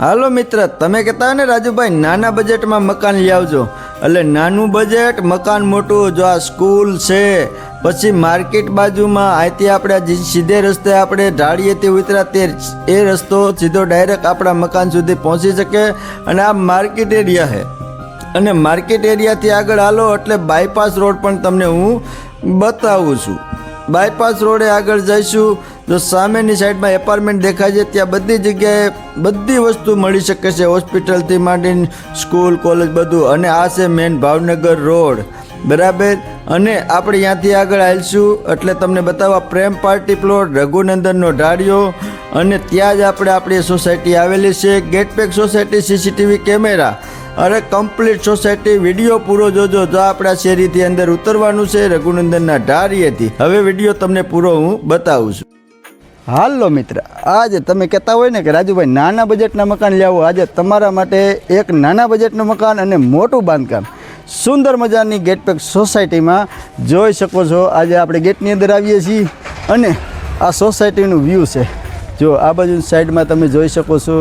હાલો મિત્ર, તમે કહેતા ને રાજુભાઈ, નાના બજેટમાં મકાન લઈ આવજો. એટલે નાનું બજેટ મકાન મોટું, જો આ સ્કૂલ છે, પછી માર્કેટ બાજુમાં, અહીંથી આપણે સીધે રસ્તે આપણે ઢાળીએથી ઉતરા તે એ રસ્તો સીધો ડાયરેક્ટ આપણા મકાન સુધી પહોંચી શકે અને આ માર્કેટ એરિયા છે. અને માર્કેટ એરિયાથી આગળ હાલો, એટલે બાયપાસ રોડ પણ તમને હું બતાવું છું. બાયપાસ રોડે આગળ જઈશું જો સામેની સાઈડમાં એપાર્ટમેન્ટ દેખાય છે, ત્યાં બધી જગ્યાએ બધી વસ્તુ મળી શકે છે. હોસ્પિટલથી માંડીને સ્કૂલ, કોલેજ બધું. અને આ છે મેન ભાવનગર રોડ. બરાબર? અને આપણે ત્યાંથી આગળ આવીશું એટલે તમને બતાવવા, પ્રેમ પાર્ટી પ્લોટ, રઘુનંદનનો ઢાળિયો. અને ત્યાં જ આપણે આપણી સોસાયટી આવેલી છે. Gate pack society, CCTV camera. અરે કમ્પ્લીટ સોસાયટી. વીડિયો પૂરો જોજો. જો આપણા શેરીથી અંદર ઉતરવાનું છે રઘુનંદનના ઢારીએથી હવે વીડિયો તમને પૂરો હું બતાવું છું. હાલો મિત્ર, આજે તમે કહેતા હોય ને કે રાજુભાઈ, નાના બજેટના મકાન લેવો આજે તમારા માટે એક નાના બજેટનું મકાન અને મોટું બાંધકામ. સુંદર મજાની ગેટપેક સોસાયટીમાં જોઈ શકો છો. આજે આપણે ગેટની અંદર આવીએ છીએ અને આ સોસાયટીનું વ્યૂ છે. જો આ બાજુ સાઈડમાં તમે જોઈ શકો છો,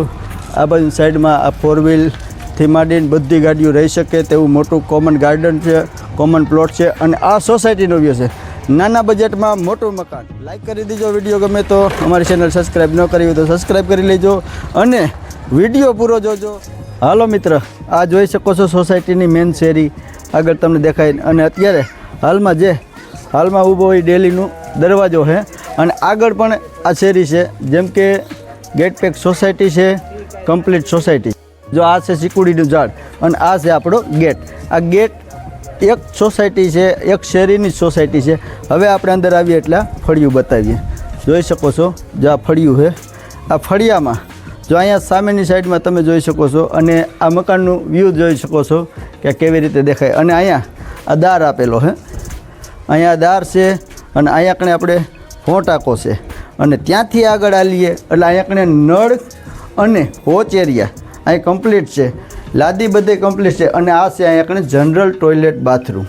આ બાજુ સાઈડમાં આ ફોર વ્હીલથી માંડીને બધી ગાડીઓ રહી શકે, તેવું મોટું કોમન ગાર્ડન છે કોમન પ્લોટ છે અને આ સોસાયટીનો વ્યૂ છે. નાના બજેટમાં મોટું મકાન. લાઈક કરી દેજો વીડિયો ગમે તો. અમારી ચેનલ સબસ્ક્રાઈબ ન કરી હોય તો સબસ્ક્રાઈબ કરી લેજો અને વીડિયો પૂરો જોજો. હાલો મિત્ર, આ જોઈ શકો છો સોસાયટીની મેન શેરી. આગળ તમને દેખાય અને અત્યારે હાલમાં જે હાલમાં ઊભો હોય ડેલીનું દરવાજો છે અને આગળ પણ આ શેરી છે. જેમ કે ગેટપેક સોસાયટી છે કમ્પ્લીટ સોસાયટી જો આ છે સિકુડીનું ઝાડ અને આ છે આપણો ગેટ આ ગેટ એક સોસાયટી છે, એક શેરીની સોસાયટી છે. હવે આપણે અંદર આવીએ એટલે ફળિયું બતાવીએ. જોઈ શકો છો જો આ ફળિયું છે. આ ફળિયામાં જો અહીંયા સામેની સાઈડમાં તમે જોઈ શકો છો અને આ મકાનનું વ્યૂ જોઈ શકો છો કે કેવી રીતે દેખાય. અને અહીંયા આ દાર આપેલો છે. અહીંયા દાર છે અને અહીંયા કણે આપણે ફોટાકો છે. અને ત્યાંથી આગળ આલીએ એટલે અહીંયા કણે નળ અને હોચ એરિયા. અહીં કમ્પ્લીટ છે. લાદી બધે કમ્પ્લીટ છે. અને આ છે અહીંયા કણે જનરલ ટોયલેટ બાથરૂમ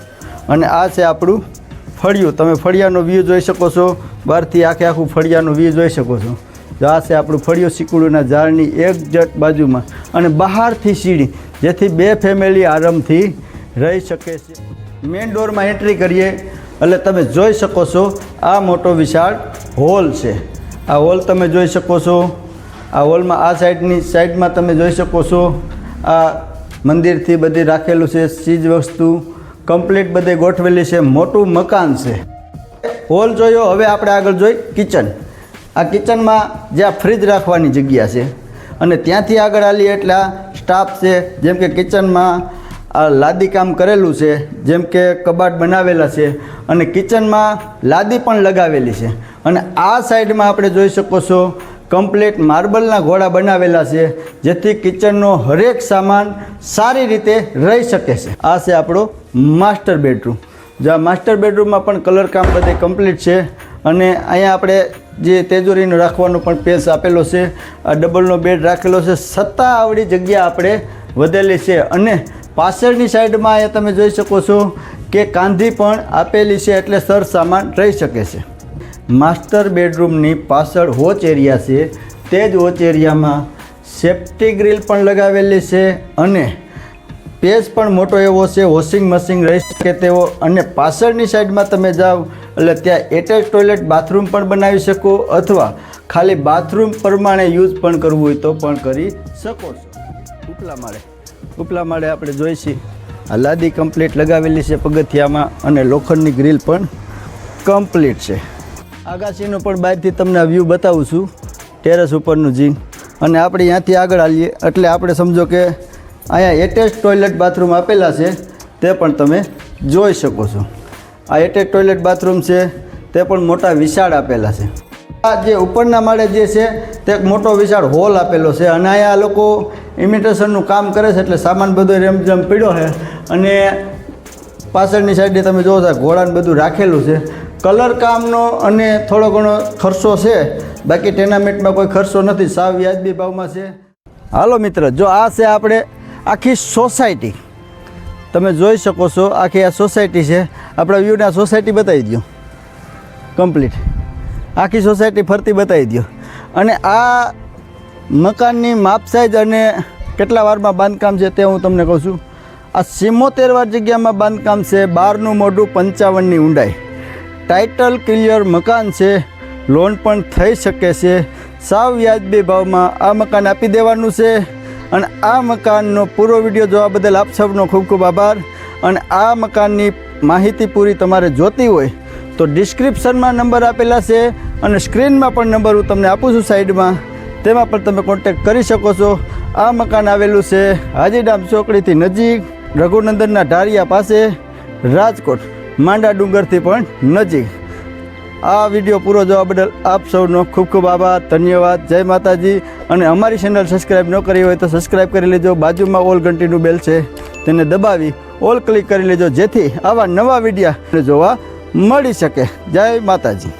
અને આ છે આપણું ફળિયું. તમે ફળિયાનો વ્યૂ જોઈ શકો છો. બહારથી આખે આખું ફળિયાનો વ્યૂ જોઈ શકો છો. આ છે આપણું ફળિયું સિકુડુના ઝાડની એક જટ બાજુમાં. અને બહારથી સીડી, જેથી બે ફેમિલી આરામથી રહી શકે છે. મેઇન ડોરમાં એન્ટ્રી કરીએ, એટલે તમે જોઈ શકો છો, આ મોટો વિશાળ હોલ છે. આ હોલ તમે જોઈ શકો છો. આ હોલમાં આ સાઈડની સાઈડમાં તમે જોઈ શકો છો. આ મંદિરથી બધી રાખેલું છે, ચીજ વસ્તુ. કમ્પ્લીટ બધે ગોઠવેલી છે, મોટું મકાન છે. હોલ જોયો, હવે આપણે આગળ જોઈ કિચન આ કિચનમાં જ્યાં ફ્રીજ રાખવાની જગ્યા છે. અને ત્યાંથી આગળ આવીએ એટલે આ સ્ટાફ છે, જેમ કે કિચનમાં આ લાદી કામ કરેલું છે, જેમ કે કબાટ બનાવેલા છે. અને કિચનમાં લાદી પણ લગાવેલી છે. અને આ સાઈડમાં આપણે જોઈ શકો છો કમ્પ્લીટ માર્બલના ઘોડા બનાવેલા છે, જેથી કિચનનો હરેક સામાન સારી રીતે રહી શકે છે. આ છે આપણો માસ્ટર બેડરૂમ. જ્યાં માસ્ટર બેડરૂમમાં પણ કલર કામ બધે કમ્પ્લીટ છે, અને અહીંયા આપણે જે તેજોરીનો રાખવાનો પણ પેસ આપેલો છે, આ ડબલનો બેડ રાખેલો છે છતાં આવડી જગ્યા આપણે વધેલી છે. અને પાછળની સાઈડમાં અહીંયા તમે જોઈ શકો છો કે કાંધી પણ આપેલી છે, એટલે સર સામાન રહી શકે છે. માસ્ટર બેડરૂમની પાછળ વોચ એરિયા છે. તે જ વોચ એરિયામાં સેફ્ટી ગ્રીલ પણ લગાવેલી છે અને પેજ પણ મોટો એવો છે. વોશિંગ મશીન રહી શકે તેવો અને પાછળની સાઈડમાં તમે જાઓ એટલે ત્યાં એટેચ ટોયલેટ બાથરૂમ પણ બનાવી શકો અથવા ખાલી બાથરૂમ પ્રમાણે યુઝ પણ કરવું હોય તો પણ કરી શકો છો. ઉપલા માળે ઉપલા માળે આપણે જોઈશી. આ લાદી કમ્પ્લીટ લગાવેલી છે પગથિયામાં અને લોખંડની ગ્રીલ પણ કમ્પ્લીટ છે. આગાસીનું પણ બહારથી તમને વ્યૂ બતાવું છું. ટેરેસ ઉપરનું જી. અને આપણે ત્યાંથી આગળ આવીએ. એટલે આપણે સમજો કે અહીંયા એટેચ ટોયલેટ બાથરૂમ આપેલા છે. તે પણ તમે જોઈ શકો છો. આ એટેચ ટોયલેટ બાથરૂમ છે. તે પણ મોટા વિશાળ આપેલા છે. આ જે ઉપરના માળે જે છે, તે એક મોટો વિશાળ હોલ આપેલો છે. અને અહીંયા લોકો ઇમિટેશનનું કામ કરે છે, એટલે સામાન બધો રેમઝેમ પીડ્યો છે. અને પાછળની સાઈડે તમે જોવો છો ઘોડાને બધું રાખેલું છે. કલર કામનો અને થોડો ઘણો ખર્ચો છે. બાકી ટેનામેન્ટમાં કોઈ ખર્ચો નથી. સાવ વ્યાજબી ભાવમાં છે. હાલો મિત્ર, જો આ છે આપણે આખી સોસાયટી તમે જોઈ શકો છો આખી આ સોસાયટી છે. આપણે વ્યૂને આ સોસાયટી બતાવી દો કમ્પ્લીટ આખી સોસાયટી ફરતી બતાવી દો અને આ મકાનની માપ સાઈઝ અને કેટલા વારમાં બાંધકામ છે તે હું તમને કહું છું. આ સિમોતેર વાર જગ્યામાં બાંધકામ છે. બારનું મોઢું પંચાવનની ઊંડાઈ. ટાઇટલ ક્લિયર મકાન છે લોન પણ થઈ શકે છે. સાવ વ્યાજબી ભાવમાં આ મકાન આપી દેવાનું છે. અને આ મકાનનો પૂરો વીડિયો જોવા બદલ આપ સૌનો ખૂબ ખૂબ આભાર. અને આ મકાનની માહિતી પૂરી તમારે જોતી હોય તો ડિસ્ક્રિપ્શનમાં નંબર આપેલા છે અને સ્ક્રીનમાં પણ નંબર હું તમને આપું છું સાઈડમાં તેમાં પણ તમે કોન્ટેક્ટ કરી શકો છો. આ મકાન આવેલું છે હાજીડામ ચોકડીથી નજીક રઘુનંદનના ઢારિયા પાસે, રાજકોટ. માંડા ડુંગરથી પણ નજીક. આ વીડિયો પૂરો જોવા બદલ આપ સૌનો ખૂબ ખૂબ આભાર, ધન્યવાદ, જય માતાજી. અને અમારી ચેનલ સબસ્ક્રાઈબ ન કરી હોય તો સબસ્ક્રાઈબ કરી લેજો. બાજુમાં ઓલ ઘંટીનું બેલ છે, તેને દબાવી ઓલ ક્લિક કરી લેજો, જેથી આવા નવા વિડીયા જોવા મળી શકે. જય માતાજી.